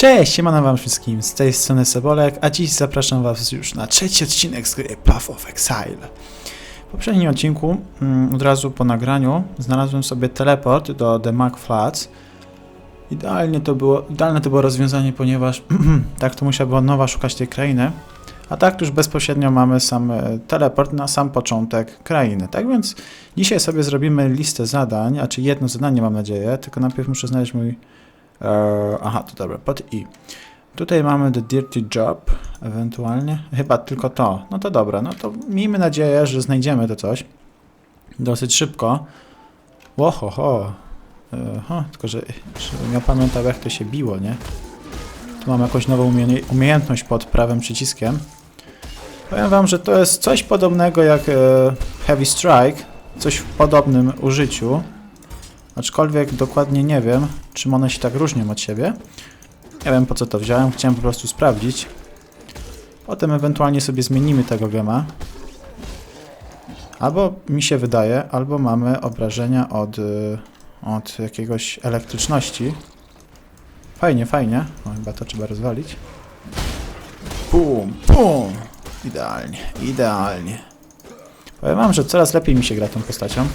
Cześć, siemano wam wszystkim, z tej strony Sobolek, a dziś zapraszam was już na trzeci odcinek z gry Path of Exile. W poprzednim odcinku, mm, od razu po nagraniu, znalazłem sobie teleport do The Mac Flats. Idealnie to było, idealne to było rozwiązanie, ponieważ tak to musiała była nowa szukać tej krainy, a tak już bezpośrednio mamy sam e, teleport na sam początek krainy. Tak więc dzisiaj sobie zrobimy listę zadań, a czy jedno zadanie mam nadzieję, tylko najpierw muszę znaleźć mój aha, to dobra, pod i. Tutaj mamy The Dirty Job, ewentualnie. Chyba tylko to. No to dobra, no to miejmy nadzieję, że znajdziemy to coś. Dosyć szybko. Łohoho. Aha, tylko że żebym ja pamiętał jak to się biło, nie? Tu mam jakąś nową umie umiejętność pod prawym przyciskiem. Powiem wam, że to jest coś podobnego jak e, Heavy Strike. Coś w podobnym użyciu. Aczkolwiek dokładnie nie wiem, czym one się tak różnią od siebie. Nie wiem po co to wziąłem, chciałem po prostu sprawdzić. Potem ewentualnie sobie zmienimy tego gema. Albo mi się wydaje, albo mamy obrażenia od, y, od jakiegoś elektryczności. Fajnie, fajnie. Chyba to trzeba rozwalić. Pum, pum. Idealnie, idealnie. Powiem wam, że coraz lepiej mi się gra tą postacią.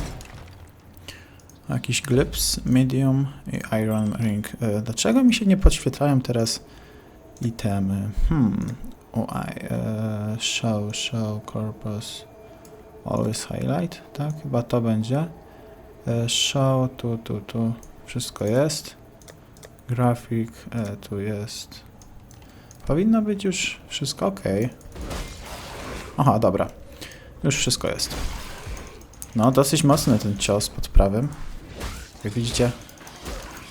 Jakiś glips, medium i iron ring. E, Dlaczego mi się nie podświetlają teraz itemy? Hmm. UI. E, show, show, corpus. Always highlight, tak? Chyba to będzie. E, show, tu, tu, tu. Wszystko jest. Grafik, tu jest. Powinno być już wszystko ok. Aha, dobra. Już wszystko jest. No, dosyć mocny ten cios pod prawym. Jak widzicie,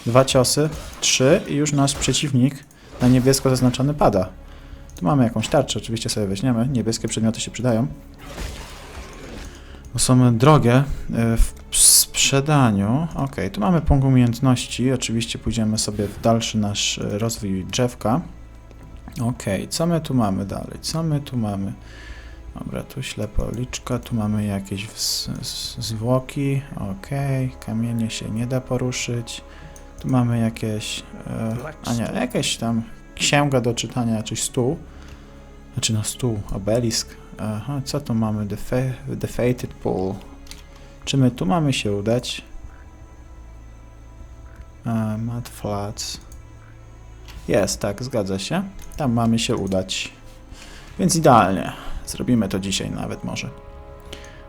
dwa ciosy, trzy i już nasz przeciwnik na niebiesko zaznaczony pada. Tu mamy jakąś tarczę, oczywiście sobie weźmiemy. Niebieskie przedmioty się przydają. Bo są drogie y, w sprzedaniu. Ok, tu mamy punkt umiejętności. Oczywiście pójdziemy sobie w dalszy nasz y, rozwój drzewka. Ok, co my tu mamy dalej? Co my tu mamy? Dobra, tu ślepa uliczka, tu mamy jakieś zwłoki, ok, kamienie się nie da poruszyć, tu mamy jakieś, e, a nie, jakieś tam księga do czytania, czy stół, znaczy no stół, obelisk, aha, co tu mamy, The, fa- the Fated Pool, czy my tu mamy się udać? E, Mud Flats, jest, tak, zgadza się, tam mamy się udać, więc idealnie. Zrobimy to dzisiaj nawet może.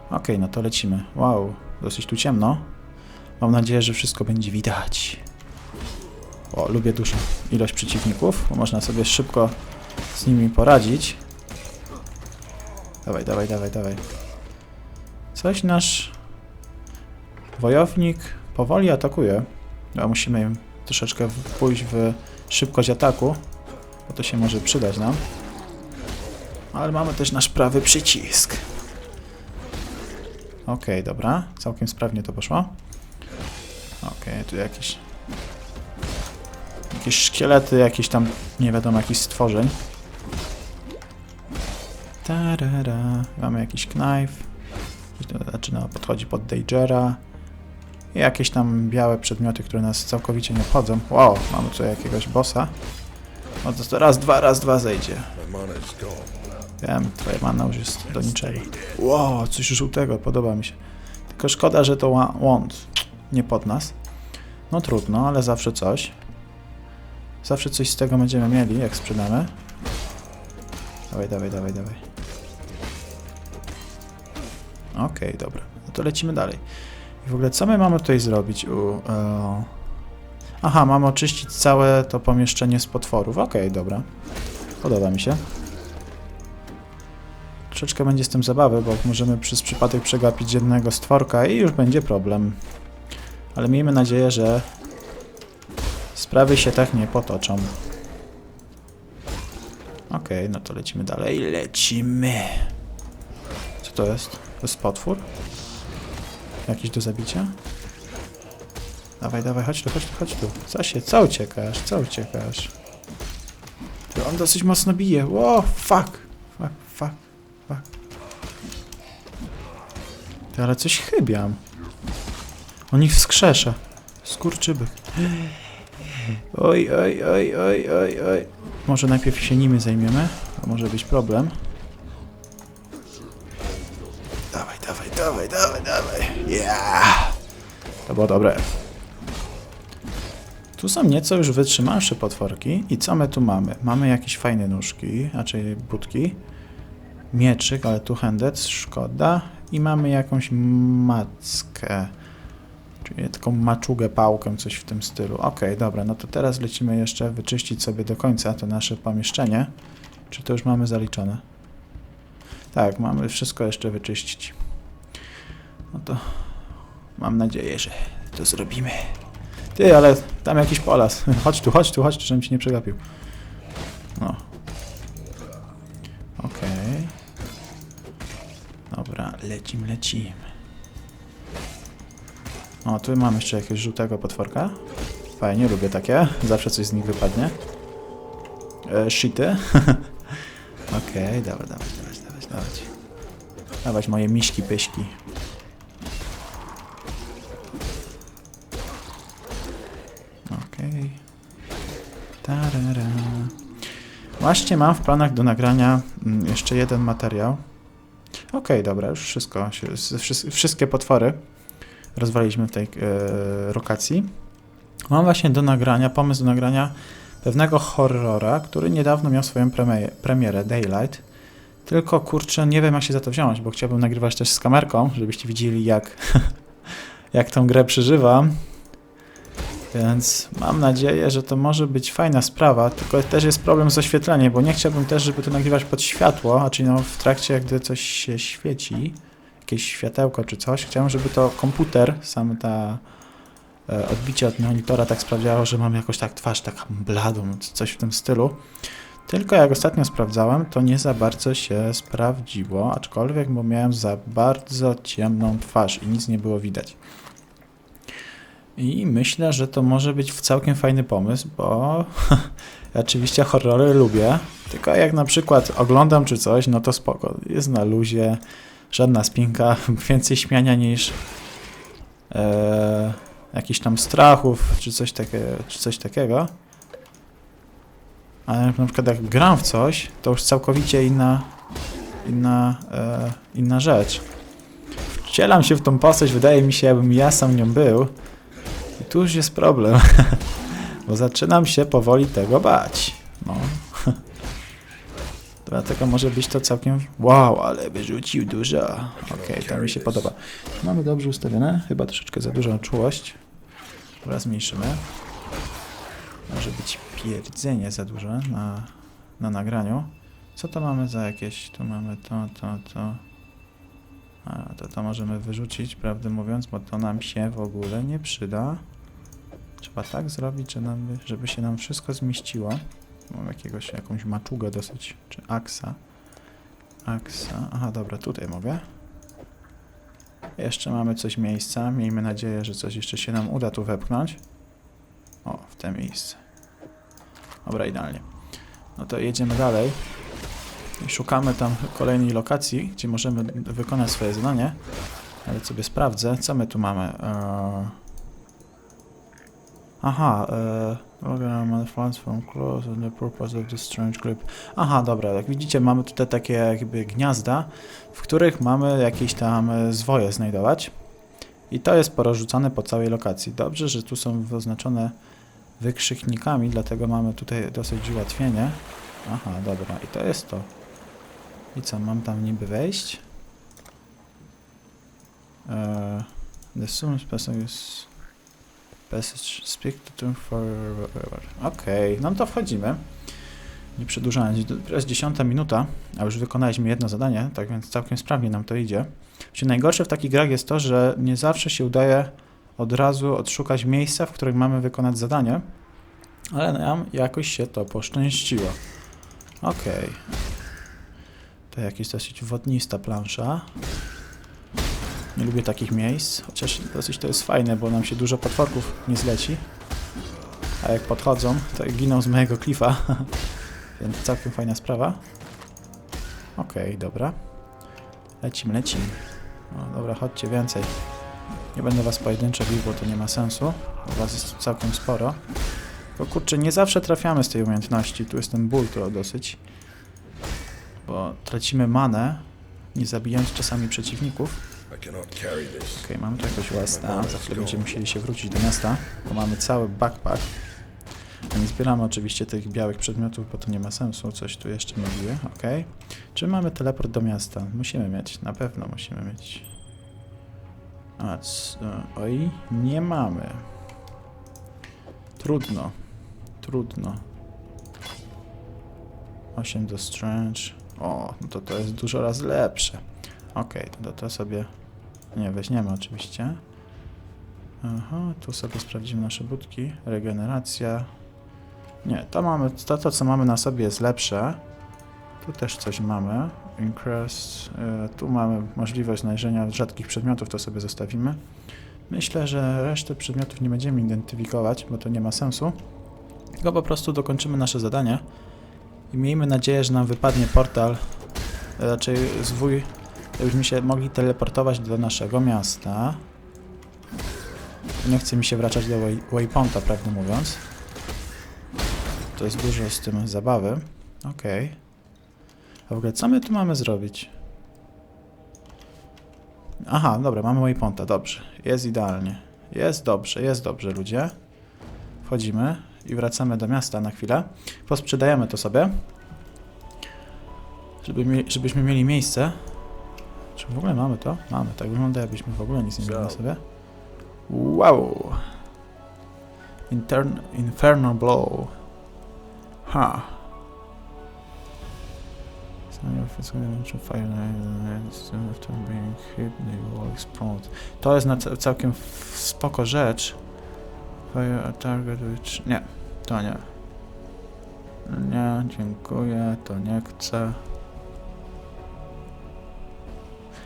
Ok, no to lecimy. Wow, dosyć tu ciemno. Mam nadzieję, że wszystko będzie widać. O, lubię dużą ilość przeciwników, bo można sobie szybko z nimi poradzić. Dawaj, dawaj, dawaj, dawaj. Coś nasz wojownik powoli atakuje. A musimy im troszeczkę pójść w szybkość ataku, bo to się może przydać nam. Ale mamy też nasz prawy przycisk. Okej, dobra. Całkiem sprawnie to poszło. Okej, tu jakieś... Jakieś szkielety, jakieś tam, nie wiadomo, jakichś stworzeń. Tarara. Mamy jakiś knife. Zaczyna, podchodzi pod Dagera. I jakieś tam białe przedmioty, które nas całkowicie nie obchodzą. Wow, mamy tu jakiegoś bossa. No to raz, dwa, raz, dwa zejdzie. Wiem, twoja mana już jest do niczego. Wow, coś żółtego, podoba mi się. Tylko szkoda, że to łąd nie pod nas. No trudno, ale zawsze coś. Zawsze coś z tego będziemy mieli, jak sprzedamy. Dawaj, dawaj, dawaj, dawaj. Okej, dobra. No to lecimy dalej. I w ogóle co my mamy tutaj zrobić? U, e... Aha, mamy oczyścić całe to pomieszczenie z potworów. Okej, dobra. Podoba mi się. Troszeczkę będzie z tym zabawy, bo możemy przez przypadek przegapić jednego stworka i już będzie problem. Ale miejmy nadzieję, że sprawy się tak nie potoczą. Okej, no to lecimy dalej. Lecimy! Co to jest? To jest potwór? Jakiś do zabicia? Dawaj, dawaj, chodź tu, chodź tu, chodź tu. Co się, co uciekasz, co uciekasz? Ty, on dosyć mocno bije. Ło, fuck, fuck. Ty, ale coś chybiam. On ich wskrzesza. Skurczybyk. Oj, oj, oj, oj, oj, oj. Może najpierw się nimi zajmiemy, bo może być problem. Dawaj, dawaj, dawaj, dawaj, dawaj. Yeah! To było dobre. Tu są nieco już wytrzymałsze potworki. I co my tu mamy? Mamy jakieś fajne nóżki, raczej budki. Mieczyk, ale tu handec, szkoda. I mamy jakąś mackę. Czyli taką maczugę, pałkę, coś w tym stylu. Okej, dobra, no to teraz lecimy jeszcze wyczyścić sobie do końca to nasze pomieszczenie. Czy to już mamy zaliczone? Tak, mamy wszystko jeszcze wyczyścić. No to mam nadzieję, że to zrobimy. Ty, ale tam jakiś polas. Chodź tu, chodź tu, chodź tu, żebym ci nie przegapił. No. Dobra, lecim, lecim. O, tu mam jeszcze jakiegoś żółtego potworka. Fajnie, lubię takie. Zawsze coś z nich wypadnie. E, shity. Okej, dobra, dawać, dawać, dawać, dawać. Dawać moje miśki, pyśki. Okej. Tarara. Właśnie mam w planach do nagrania mm, jeszcze jeden materiał. Okej, dobra, już wszystko. Wszystkie potwory rozwaliliśmy w tej e, lokacji. Mam właśnie do nagrania, pomysł do nagrania pewnego horrora, który niedawno miał swoją premie- premierę, Daylight. Tylko kurczę, nie wiem jak się za to wziąć, bo chciałbym nagrywać też z kamerką, żebyście widzieli jak, jak tą grę przeżywam. Więc mam nadzieję, że to może być fajna sprawa, tylko też jest problem z oświetleniem, bo nie chciałbym też, żeby to nagrywać pod światło, a czyli no w trakcie, gdy coś się świeci, jakieś światełko czy coś, chciałem, żeby to komputer, sam ta e, odbicie od monitora tak sprawdziało, że mam jakoś tak twarz taką bladą, coś w tym stylu. Tylko jak ostatnio sprawdzałem, to nie za bardzo się sprawdziło, aczkolwiek bo miałem za bardzo ciemną twarz i nic nie było widać. I myślę, że to może być całkiem fajny pomysł, bo ja oczywiście horrory lubię, tylko jak na przykład oglądam czy coś, no to spoko, jest na luzie, żadna spinka, więcej śmiania niż e, jakichś tam strachów czy coś, takie, czy coś takiego. Ale na przykład jak gram w coś, to już całkowicie inna, inna, e, inna rzecz. Wcielam się w tą postać, wydaje mi się, jakbym ja sam nią był. I tu już jest problem, bo zaczynam się powoli tego bać. No. Dlatego może być to całkiem... Wow, ale wyrzucił dużo. Okej, to mi się podoba. Mamy dobrze ustawione, chyba troszeczkę za dużą czułość. Dobra, zmniejszymy. Może być pierdzenie za duże na, na nagraniu. Co to mamy za jakieś... Tu mamy to, to, to... A, to to możemy wyrzucić, prawdę mówiąc, bo to nam się w ogóle nie przyda. Trzeba tak zrobić, że nam, żeby się nam wszystko zmieściło. Mam jakiegoś, jakąś maczugę dosyć, czy aksa. Aksa, aha dobra, tutaj mogę. Jeszcze mamy coś miejsca, miejmy nadzieję, że coś jeszcze się nam uda tu wepchnąć. O, w te miejsce. Dobra, idealnie. No to jedziemy dalej. Szukamy tam kolejnej lokacji, gdzie możemy wykonać swoje zadanie. Nawet sobie sprawdzę, co my tu mamy. Eee... Aha. Program funds from close and the purpose of the strange clip. Aha, dobra, jak widzicie mamy tutaj takie jakby gniazda, w których mamy jakieś tam e, zwoje znajdować. I to jest porozrzucane po całej lokacji. Dobrze, że tu są oznaczone wykrzyknikami, dlatego mamy tutaj dosyć ułatwienie. Aha, dobra, i to jest to. I co, mam tam niby wejść? Eee, the soonest person is passage speak to forever. Okej, no to wchodzimy. Nie przedłużając, jest dziesiąta minuta, a już wykonaliśmy jedno zadanie, tak więc całkiem sprawnie nam to idzie. Czyli najgorsze w takich grach jest to, że nie zawsze się udaje od razu odszukać miejsca, w których mamy wykonać zadanie, ale nam jakoś się to poszczęściło. Okej. To jakaś dosyć wodnista plansza. Nie lubię takich miejsc, chociaż dosyć to jest fajne, bo nam się dużo potworków nie zleci. A jak podchodzą, to giną z mojego klifa. Więc całkiem fajna sprawa. Okej, dobra. Lecim, lecim. No, dobra, chodźcie więcej. Nie będę was pojedynczo bił, bo to nie ma sensu. Was jest całkiem sporo. Bo kurczę, nie zawsze trafiamy z tej umiejętności. Tu jest ten ból to dosyć. Bo tracimy manę, nie zabijając czasami przeciwników. Okej, mamy tu jakiegoś Westa. Za chwilę będziemy musieli się wrócić do miasta, bo mamy cały backpack. Nie zbieramy oczywiście tych białych przedmiotów, bo to nie ma sensu. Coś tu jeszcze nie bije. Okej. Czy mamy teleport do miasta? Musimy mieć, na pewno musimy mieć. A, e, oj, nie mamy. Trudno. Trudno. 8 do Strange. O, no to to jest dużo razy lepsze. Okej, to to sobie nie, weźmiemy oczywiście. Aha, tu sobie sprawdzimy nasze budki. Regeneracja. Nie, to mamy, to, to co mamy na sobie jest lepsze. Tu też coś mamy. Increase. tu mamy możliwość znalezienia rzadkich przedmiotów, to sobie zostawimy. Myślę, że resztę przedmiotów nie będziemy identyfikować, bo to nie ma sensu. Tylko po prostu dokończymy nasze zadanie. I miejmy nadzieję, że nam wypadnie portal, raczej zwój Żebyśmy się mogli teleportować do naszego miasta. Nie chce mi się wracać do way waypointa, prawdę mówiąc. To jest dużo z tym zabawy. Okej. A w ogóle co my tu mamy zrobić? Aha, dobra, mamy waypointa, dobrze. Jest idealnie. Jest dobrze, jest dobrze, ludzie. Wchodzimy i wracamy do miasta na chwilę. Posprzedajemy to sobie. Żeby mi żebyśmy mieli miejsce czy w ogóle mamy to? Mamy. Tak wygląda, jakbyśmy w ogóle nic nie mieli na sobie. Wow! Intern Inferno Blow. Ha. To jest na ca- całkiem spoko rzecz. Fire a target which... Nie, to nie. Nie, dziękuję, to nie chcę.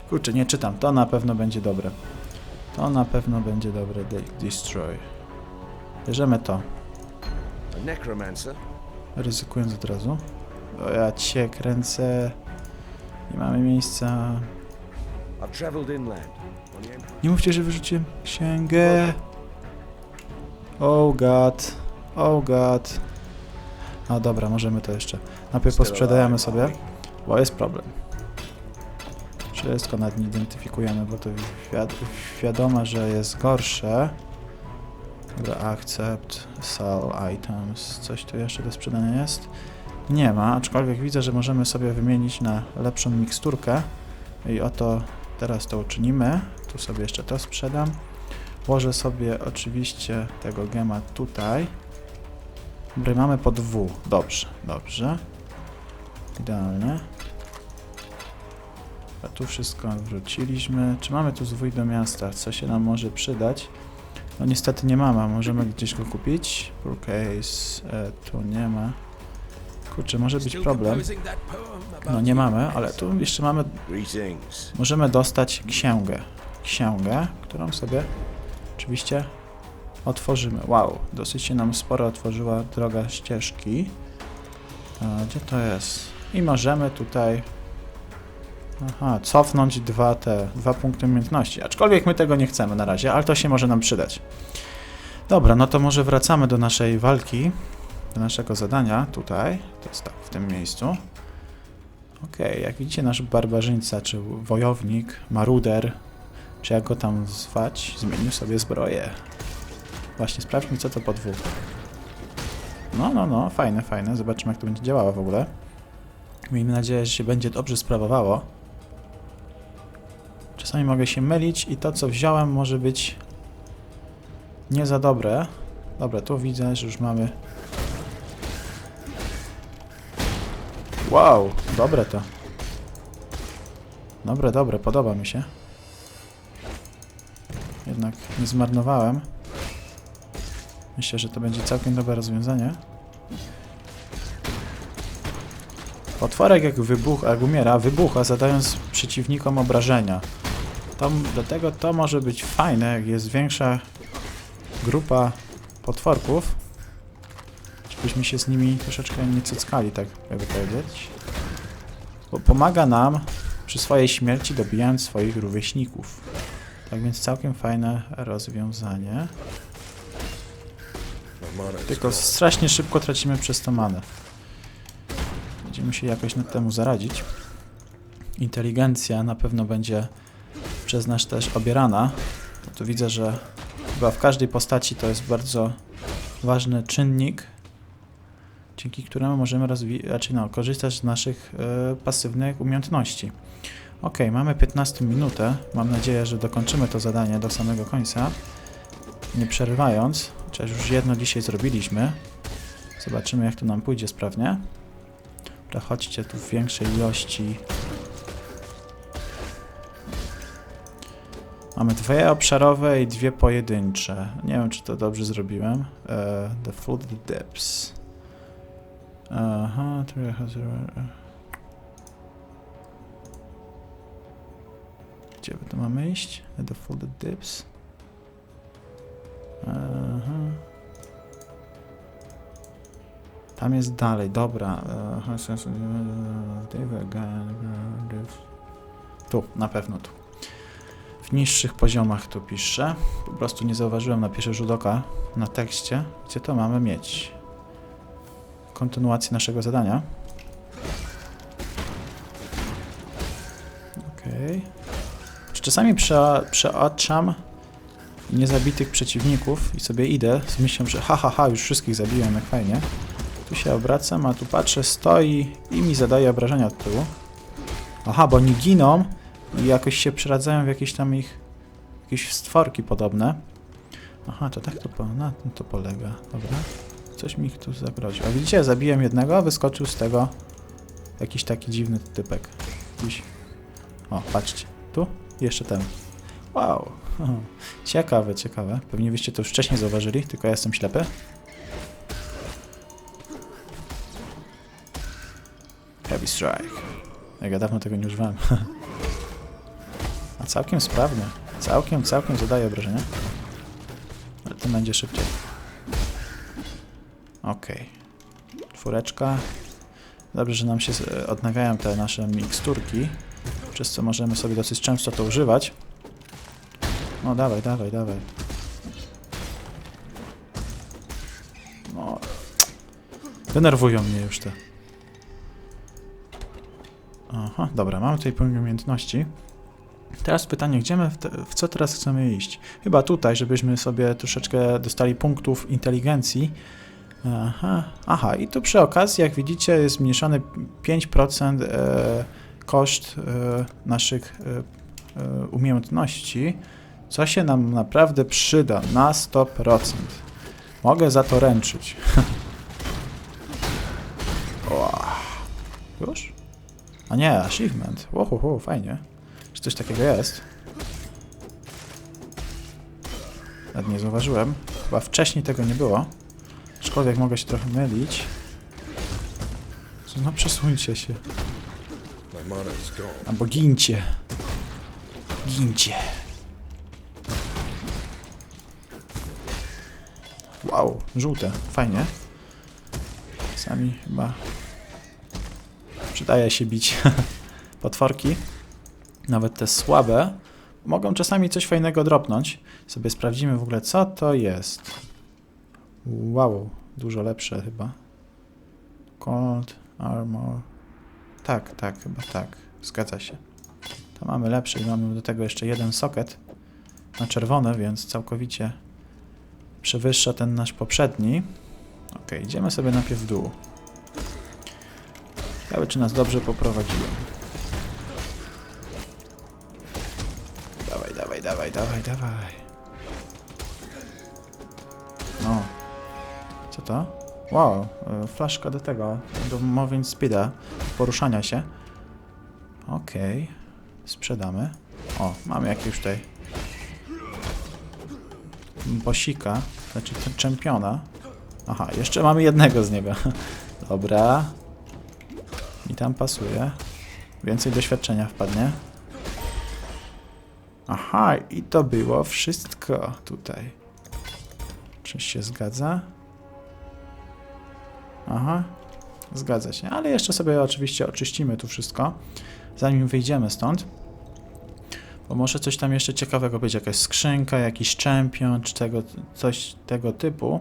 Kurczę, nie czytam. To na pewno będzie dobre. To na pewno będzie dobre. De destroy. Bierzemy to. Ryzykując od razu. O, ja cię kręcę. Nie mamy miejsca. Nie mówcie, że wyrzuciłem księgę. Oh god. Oh god. No dobra, możemy to jeszcze. Najpierw posprzedajemy sobie, bo jest problem. Wszystko nad nim identyfikujemy, bo to wiad wiadomo, że jest gorsze. Dobra, accept, sell items. Coś tu jeszcze do sprzedania jest? Nie ma, aczkolwiek widzę, że możemy sobie wymienić na lepszą miksturkę. I oto teraz to uczynimy. Tu sobie jeszcze to sprzedam. Włożę sobie oczywiście tego gema tutaj. Dobra, mamy po dwu. Dobrze, dobrze. Idealnie. A tu wszystko wróciliśmy. Czy mamy tu zwój do miasta? Co się nam może przydać? No niestety nie mamy. Możemy gdzieś go kupić. Poor case. E, tu nie ma. Kurczę, może być problem. No nie mamy, ale tu jeszcze mamy możemy dostać księgę. Księgę, którą sobie oczywiście otworzymy. Wow, dosyć się nam sporo otworzyła droga ścieżki. A, gdzie to jest? I możemy tutaj aha, cofnąć dwa te, dwa punkty umiejętności. Aczkolwiek my tego nie chcemy na razie, ale to się może nam przydać. Dobra, no to może wracamy do naszej walki, do naszego zadania tutaj. To jest tak, w tym miejscu. Okej, jak widzicie nasz barbarzyńca, czy wojownik, maruder, czy jak go tam zwać, zmienił sobie zbroję. Właśnie, sprawdźmy co to po dwóch. No, no, no, fajne, fajne. Zobaczymy jak to będzie działało w ogóle. Miejmy nadzieję, że się będzie dobrze sprawowało. Czasami mogę się mylić i to co wziąłem może być nie za dobre. Dobra, tu widzę, że już mamy Wow, dobre to. Dobre, dobre, podoba mi się. Jednak nie zmarnowałem. Myślę, że to będzie całkiem dobre rozwiązanie. Potworek jak wybucha, jak umiera, wybucha zadając przeciwnikom obrażenia. To, dlatego to może być fajne, jak jest większa grupa potworków. Żebyśmy się z nimi troszeczkę nie cyckali, tak jakby powiedzieć. Bo pomaga nam przy swojej śmierci dobijając swoich rówieśników. Tak więc całkiem fajne rozwiązanie. Tylko strasznie szybko tracimy przez to manę. Będziemy się jakoś nad temu zaradzić. Inteligencja na pewno będzie przez nas też obierana. Bo tu widzę, że chyba w każdej postaci to jest bardzo ważny czynnik, dzięki któremu możemy znaczy no, korzystać z naszych e, pasywnych umiejętności. Ok, mamy 15 minutę. Mam nadzieję, że dokończymy to zadanie do samego końca, nie przerywając. Chociaż już jedno dzisiaj zrobiliśmy. Zobaczymy, jak to nam pójdzie sprawnie. Dobra, chodźcie tu w większej ilości. Mamy dwie obszarowe i dwie pojedyncze. Nie wiem, czy to dobrze zrobiłem. E, the Food Depths. Aha, trochę. Gdzie tu mamy iść? The the Dips. Aha. Tam jest dalej, dobra. Tu, na pewno tu. W niższych poziomach tu piszę. Po prostu nie zauważyłem na pierwszy rzut oka na tekście, gdzie to mamy mieć. Kontynuację naszego zadania. Okej. Czy Czasami prze, przeoczam niezabitych przeciwników i sobie idę z myślą, że ha, ha, ha, już wszystkich zabiłem, jak fajnie. Tu się obracam, a tu patrzę, stoi i mi zadaje obrażenia od tyłu. Aha, bo oni giną i jakoś się przeradzają w jakieś tam ich jakieś stworki podobne. Aha, to tak to, po, na tym to polega. Dobra. Coś mi tu zagroził. A widzicie, zabiłem jednego, a wyskoczył z tego jakiś taki dziwny typek. O, patrzcie. Tu? Jeszcze ten. Wow. Ciekawe, ciekawe. Pewnie byście to już wcześniej zauważyli, tylko ja jestem ślepy. Heavy Strike. Jak ja dawno tego nie używałem. A całkiem sprawny. Całkiem, całkiem zadaje obrażenia. Ale to będzie szybciej. Okej. Czwóreczka. Dobrze, że nam się odnawiają te nasze miksturki, przez co możemy sobie dosyć często to używać. No dawaj, dawaj, dawaj. No. Denerwują mnie już te. Aha, dobra, mamy tutaj punkt umiejętności. Teraz pytanie, gdzie my w, te, w co teraz chcemy iść? Chyba tutaj, żebyśmy sobie troszeczkę dostali punktów inteligencji. Aha, aha, i tu przy okazji, jak widzicie, jest zmniejszony 5% e, koszt e, naszych e, e, umiejętności, co się nam naprawdę przyda na 100%. Mogę za to ręczyć. Już? A nie, achievement. Łohoho, fajnie. Czy coś takiego jest? Nawet nie zauważyłem. Chyba wcześniej tego nie było. Aczkolwiek mogę się trochę mylić. No przesuńcie się. Albo gincie. Gincie. Wow, żółte. Fajnie. Sami chyba przydaje się bić potworki. Nawet te słabe mogą czasami coś fajnego dropnąć. Sobie sprawdzimy w ogóle co to jest. Wow, dużo lepsze chyba. Cold Armor. Tak, tak, chyba tak. Zgadza się. To mamy lepszy i mamy do tego jeszcze jeden socket na czerwone, więc całkowicie przewyższa ten nasz poprzedni. Ok, idziemy sobie najpierw w dół. Ciekawe, czy nas dobrze poprowadziłem. Dawaj, dawaj, dawaj, dawaj, dawaj. No. Co to? Wow, e, flaszka do tego, do moving speeda, poruszania się. Okej, sprzedamy. O, mamy jakiegoś tutaj bosika, znaczy czempiona. Aha, jeszcze mamy jednego z niego. Dobra. I tam pasuje. Więcej doświadczenia wpadnie. Aha, i to było wszystko tutaj. Czy się zgadza? Aha, zgadza się. Ale jeszcze sobie oczywiście oczyścimy tu wszystko, zanim wyjdziemy stąd. Bo może coś tam jeszcze ciekawego być, jakaś skrzynka, jakiś czempion, czy tego, coś tego typu.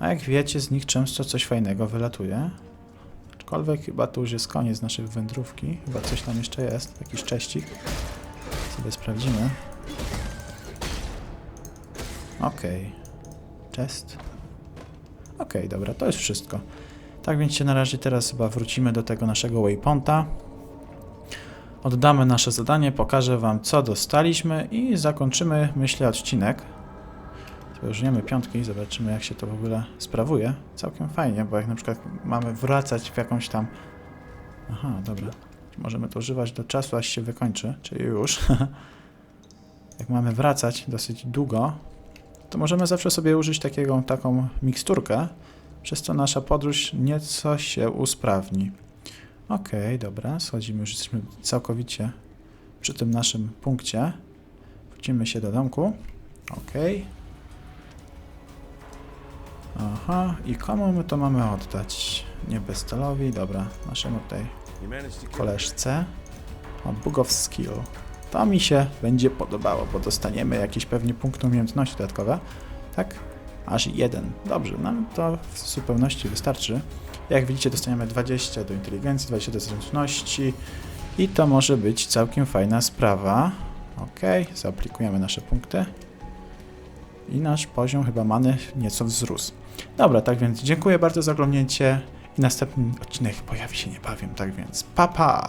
A jak wiecie, z nich często coś fajnego wylatuje. Aczkolwiek chyba to już jest koniec naszej wędrówki. Chyba coś tam jeszcze jest, jakiś cześcik. Sobie sprawdzimy. Okej. Test. Okej, dobra, to jest wszystko. Tak więc się na razie teraz chyba wrócimy do tego naszego waypointa. Oddamy nasze zadanie, pokażę wam co dostaliśmy i zakończymy, myślę, odcinek. Weźmiemy piątki i zobaczymy jak się to w ogóle sprawuje. Całkiem fajnie, bo jak na przykład mamy wracać w jakąś tam... Aha, dobra. Możemy to używać do czasu, aż się wykończy, czyli już. jak mamy wracać dosyć długo, to możemy zawsze sobie użyć takiego, taką miksturkę, przez co nasza podróż nieco się usprawni. Okej, dobra, schodzimy, już jesteśmy całkowicie przy tym naszym punkcie. Wrócimy się do domku. Okej. Aha, i komu my to mamy oddać? Nie Bestalowi, dobra, naszemu tutaj koleżce. O, Book of Skill. To mi się będzie podobało, bo dostaniemy jakieś pewnie punkty umiejętności dodatkowe. Tak? Aż jeden. Dobrze, nam to w zupełności wystarczy. Jak widzicie, dostaniemy 20 do inteligencji, 20 do zręczności i to może być całkiem fajna sprawa. Ok, zaaplikujemy nasze punkty. I nasz poziom chyba many nieco wzrósł. Dobra, tak więc dziękuję bardzo za oglądnięcie i następny odcinek pojawi się niebawem, tak więc pa pa!